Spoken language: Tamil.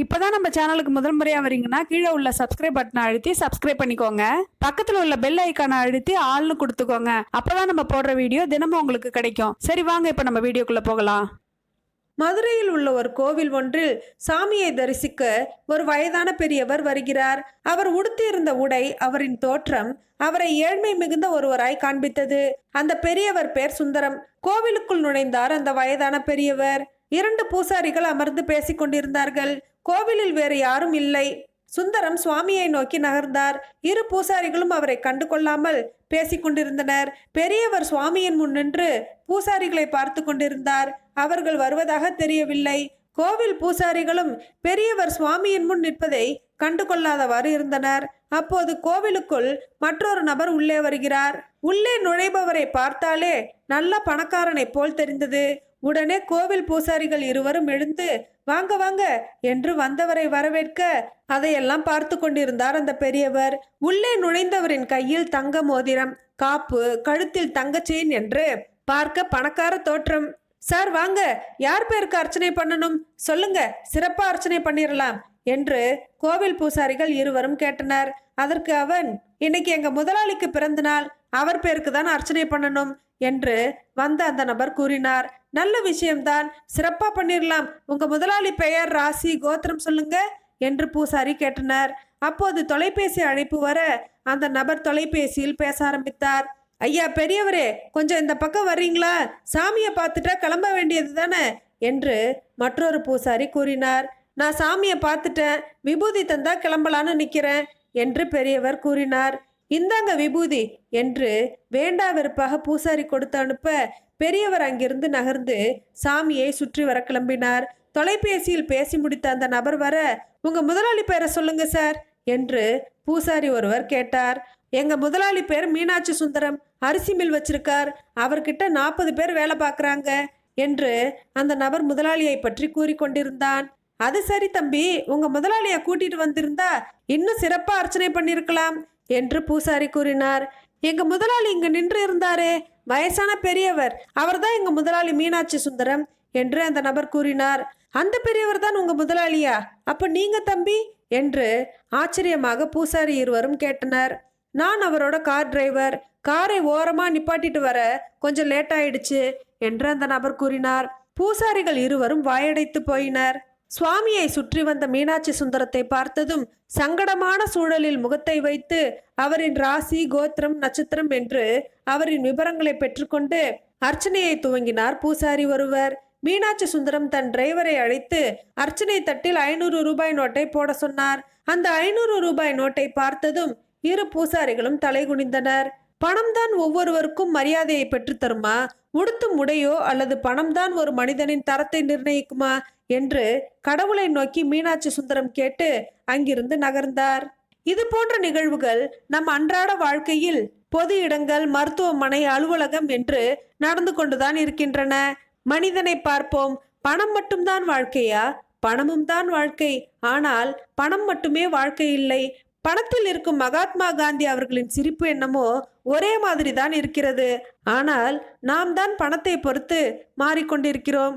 இப்போதான் நம்ம சேனலுக்கு முதல் முறையாக வரீங்கன்னா கீழே உள்ள சப்ஸ்கிரைப் பட்டனை அழுத்தி சப்ஸ்கிரைப் பண்ணிக்கோங்க. பக்கத்தில் உள்ள பெல் ஐக்கானை அழுத்தி ஆள்னு கொடுத்துக்கோங்க. அப்போதான் நம்ம போடுற வீடியோ தினமும் உங்களுக்கு கிடைக்கும். சரி வாங்க இப்போ நம்ம வீடியோக்குள்ளே போகலாம். மதுரையில் உள்ள ஒரு கோவில் ஒன்றில் சாமியை தரிசிக்க ஒரு வயதான பெரியவர் வருகிறார். அவர் உடுத்தியிருந்த உடை அவரின் தோற்றம் அவரை ஏழ்மை மிகுந்த ஒருவராய் காண்பித்தது. அந்த பெரியவர் பேர் சுந்தரம். கோவிலுக்குள் நுழைந்தார் அந்த வயதான பெரியவர். இரண்டு பூசாரிகள் அமர்ந்து பேசிக் கொண்டிருந்தார்கள் கோவிலில் வேறு யாரும் இல்லை. சுந்தரம் சுவாமியை நோக்கி நகர்ந்தார். இரு பூசாரிகளும் அவரை கண்டு கொள்ளாமல் பேசிக் கொண்டிருந்தனர். பெரியவர் சுவாமியின் முன் நின்று பூசாரிகளை பார்த்து கொண்டிருந்தார். அவர்கள் வருவதாக தெரியவில்லை. கோவில் பூசாரிகளும் பெரியவர் சுவாமியின் முன் நிற்பதை கண்டு கொள்ளாதவாறு இருந்தனர். அப்போது கோவிலுக்குள் மற்றொரு நபர் உள்ளே வருகிறார். உள்ளே நுழைபவரை பார்த்தாலே நல்ல பணக்காரனைப் போல் தெரிந்தது. உடனே கோவில் பூசாரிகள் இருவரும் எழுந்து வாங்க வாங்க என்று வந்தவரை வரவேற்க அதையெல்லாம் பார்த்து கொண்டிருந்தார் அந்த பெரியவர். உள்ளே நுழைந்தவரின் கையில் தங்க மோதிரம் காப்பு கழுத்தில் தங்கச்செயின் என்று பார்க்க பணக்கார தோற்றம். சார் வாங்க யார் பேருக்கு அர்ச்சனை பண்ணணும்? சொல்லுங்க சிறப்பா அர்ச்சனை பண்ணிடலாம் என்று கோவில் பூசாரிகள் இருவரும் கேட்டனர். அதற்கு அவன் இன்னைக்கு எங்க முதலாளிக்கு பிறந்த நாள் அவர் பேருக்கு தான் அர்ச்சனை பண்ணணும் என்று வந்த அந்த நபர் கூறினார். நல்ல விஷயம்தான். சிறப்பாக பண்ணிடலாம் உங்கள் முதலாளி பெயர் ராசி கோத்திரம் சொல்லுங்க என்று பூசாரி கேட்டனர். அப்போது தொலைபேசி அழைப்பு வர அந்த நபர் தொலைபேசியில் பேச ஆரம்பித்தார். ஐயா பெரியவரே கொஞ்சம் இந்த பக்கம் வர்றீங்களா? சாமியை பார்த்துட்டா கிளம்ப வேண்டியது தானே? என்று மற்றொரு பூசாரி கூறினார். நான் சாமியை பார்த்துட்டேன். விபூதி தந்தா கிளம்பலான்னு நிற்கிறேன் என்று பெரியவர் கூறினார். இந்தாங்க விபூதி என்று வேண்டா வெறுப்பாக பூசாரி கொடுத்து அனுப்ப பெரியவர் அங்கிருந்து நகர்ந்து சாமியை சுற்றி வர கிளம்பினார். தொலைபேசியில் பேசி முடித்த அந்த நபர் வர உங்க முதலாளி பேரை சொல்லுங்க சார் என்று பூசாரி ஒருவர் கேட்டார். எங்க முதலாளி பேர் மீனாட்சி சுந்தரம். அரிசி மில் வச்சிருக்கார். அவர்கிட்ட நாற்பது பேர் வேலை பார்க்குறாங்க என்று அந்த நபர் முதலாளியை பற்றி கூறிக்கொண்டிருந்தான் அது சரி தம்பி உங்க முதலாளியை கூட்டிட்டு வந்திருந்தா இன்னும் சிறப்பாக அர்ச்சனை பண்ணியிருக்கலாம் என்று பூசாரி கூறினார். எங்க முதலாளி இங்கு நின்று இருந்தாரே வயசான பெரியவர் அவர்தான் எங்க முதலாளி மீனாட்சி சுந்தரம் என்று அந்த நபர் கூறினார். அந்த பெரியவர் தான் உங்க முதலாளியா? அப்ப நீங்க தம்பி? என்று ஆச்சரியமாக பூசாரி இருவரும் கேட்டனர். நான் அவரோட கார் டிரைவர் காரை ஓரமா நிப்பாட்டிட்டு வர கொஞ்சம் லேட் ஆயிடுச்சு என்று அந்த நபர் கூறினார். பூசாரிகள் இருவரும் வாயடைத்து போயினர். சுவாமியை சுற்றி வந்த மீனாட்சி சுந்தரத்தை பார்த்ததும் சங்கடமான சூழலில் முகத்தை வைத்து அவரின் ராசி கோத்திரம் நட்சத்திரம் என்று அவரின் விவரங்களை பெற்றுக்கொண்டு அர்ச்சனையை துவங்கினார் பூசாரி ஒருவர். மீனாட்சி சுந்தரம் தன் டிரைவரை அழைத்து அர்ச்சனை தட்டில் ஐநூறு ரூபாய் நோட்டை போட சொன்னார். அந்த ஐநூறு ரூபாய் நோட்டை பார்த்ததும் இரு பூசாரிகளும் தலை குனிந்தனர். பணம் தான் ஒவ்வொருவருக்கும் மரியாதையை பெற்றுத் தருமா? உடுத்தும் உடையோ அல்லது பணம் தான் ஒரு மனிதனின் தரத்தை நிர்ணயிக்குமா? என்று கடவுளை நோக்கி மீனாட்சி சுந்தரம் கேட்டு அங்கிருந்து நகர்ந்தார். இது போன்ற நிகழ்வுகள் நம் அன்றாட வாழ்க்கையில் பொது இடங்கள் மருத்துவமனை அலுவலகம் என்று நடந்து கொண்டுதான் இருக்கின்றன. மனிதனை பார்ப்போம் பணம் மட்டும்தான் வாழ்க்கையா? பணமும் தான் வாழ்க்கை. ஆனால் பணம் மட்டுமே வாழ்க்கை இல்லை. பணத்தில் இருக்கும் மகாத்மா காந்தி அவர்களின் சிரிப்பு என்னமோ ஒரே மாதிரி தான் இருக்கிறது. ஆனால் நாம் தான் பணத்தை பொறுத்து மாறிக்கொண்டிருக்கிறோம்.